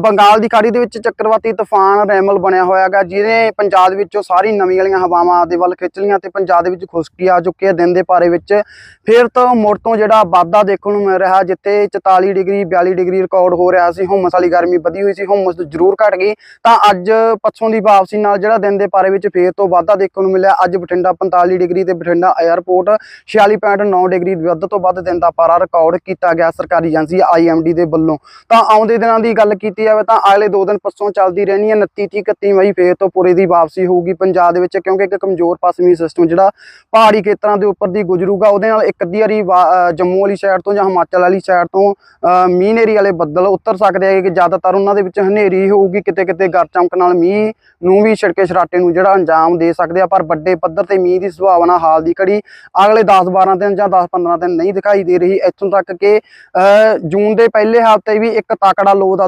ਬੰਗਾਲ ਦੀ ਖਾੜੀ ਦੇ ਵਿੱਚ ਚੱਕਰਵਾਤੀ ਤੂਫਾਨ ਰੈਮਲ ਬਣਿਆ ਹੋਇਆ ਹੈਗਾ ਜਿਹਨੇ ਪੰਜਾਬ ਵਿੱਚੋਂ ਸਾਰੀ ਨਵੀਂ ਵਾਲੀਆਂ ਹਵਾਵਾਂ ਦੇ ਵੱਲ ਖਿੱਚ ਲੀਆਂ ਤੇ ਪੰਜਾਬ ਦੇ ਵਿੱਚ ਖੁਸ਼ਕੀ ਆ ਚੁੱਕੀ ਹੈ ਦਿਨ ਦੇ ਪਾਰੇ ਵਿੱਚ। ਫਿਰ ਤੋਂ ਮੁੜ ਤੋਂ ਜਿਹੜਾ ਵਾਧਾ ਦੇਖਣ ਨੂੰ ਮਿਲ ਰਿਹਾ, ਜਿੱਥੇ 44 ਡਿਗਰੀ 42 ਡਿਗਰੀ ਰਿਕਾਰਡ ਹੋ ਰਿਹਾ ਸੀ, ਹੁਮਸ ਵਾਲੀ ਗਰਮੀ ਵਧੀ ਹੋਈ ਸੀ, ਹੁਮਸ ਜ਼ਰੂਰ ਘਟ ਗਈ। ਤਾਂ ਅੱਜ ਪੱਛੋਂ ਦੀ ਵਾਪਸੀ ਨਾਲ ਜਿਹੜਾ ਦਿਨ ਦੇ ਪਾਰੇ ਵਿੱਚ ਫੇਰ ਤੋਂ ਵਾਧਾ ਦੇਖਣ ਨੂੰ ਮਿਲਿਆ। ਅੱਜ ਬਠਿੰਡਾ 45 ਡਿਗਰੀ ਤੇ ਬਠਿੰਡਾ 에ਅਰਪੋਰਟ 46.9 ਡਿਗਰੀ ਵੱਧ ਤੋਂ ਵੱਧ ਦਿਨ ਦਾ ਪਾਰਾ ਰਿਕਾਰਡ ਕੀਤਾ ਗਿਆ ਸਰਕਾਰੀ ਏਜੰਸੀ ਆਈਐਮਡੀ ਦੇ ਵੱਲੋਂ। ਤਾਂ ਆਉਂਦੇ ਦਿਨਾਂ ਦੀ ਗੱਲ ਕੀਤੀ ਜਾਵੇ ਤਾਂ ਅਗਲੇ 2 ਦਿਨ ਪੱਛੋਂ ਚੱਲਦੀ ਰਹਿਣੀ ਹੈ 29 30 31 ਮਈ ਫੇਰ ਤੋਂ ਪੂਰੇ ਦੀ ਵਾਪਸੀ ਹੋਊਗੀ ਪੰਜਾਬ ਦੇ ਵਿੱਚ ਕਿਉਂਕਿ ਇੱਕ ਕਮਜ਼ੋਰ ਪੱਛਮੀ ਸਿਸਟਮ ਜਿਹੜਾ ਪਹਾੜੀ ਖੇਤਰਾਂ ਦੇ ਉੱਪਰ ਦੀ ਗੁਜ਼ਰੂਗਾ ਉਹਦੇ ਨਾਲ ਇੱਕ ਅੱਧੀ ਵਾਰੀ ਜੰਮੂ ਵਾਲੀ ਸਾਈਡ ਤੋਂ ਜਾਂ ਹਿਮਾਚਲ ਵਾਲੀ ਸਾਈਡ ਤੋਂ ਮੀਂਹ ਨੇਰੀ ਵਾਲੇ ਬੱਦਲ ਉਤਰ ਸਕਦੇ ਆ ਕਿ ਜ਼ਿਆਦਾਤਰ ਉਹਨਾਂ ਦੇ ਵਿੱਚ ਹਨੇਰੀ ਹੋਊਗੀ ਕਿਤੇ ਕਿਤੇ ਗਰ ਚਮਕ ਨਾਲ ਮੀਂਹ ਨੂੰ ਵੀ ਛਿੜਕੇ ਛਰਾਟੇ ਨੂੰ ਜਿਹੜਾ ਅੰਜਾਮ ਦੇ ਸਕਦੇ ਆ ਪਰ ਵੱਡੇ ਪੱਧਰ ਤੇ ਮੀਂਹ ਦੀ ਸੰਭਾਵਨਾ ਹਾਲ ਦੀ ਘੜੀ ਅਗਲੇ 10 12 ਦਿਨ ਜਾਂ 10 15 ਦਿਨ ਨਹੀਂ ਦਿਖਾਈ ਦੇ ਰਹੀ ਇੱਥੋਂ ਤੱਕ ਕਿ ਅ, ਜੂਨ ਦੇ ਪਹਿਲੇ ਹਫ਼ਤੇ ਵੀ ਇੱਕ ਤਾਕੜਾ ਲੋ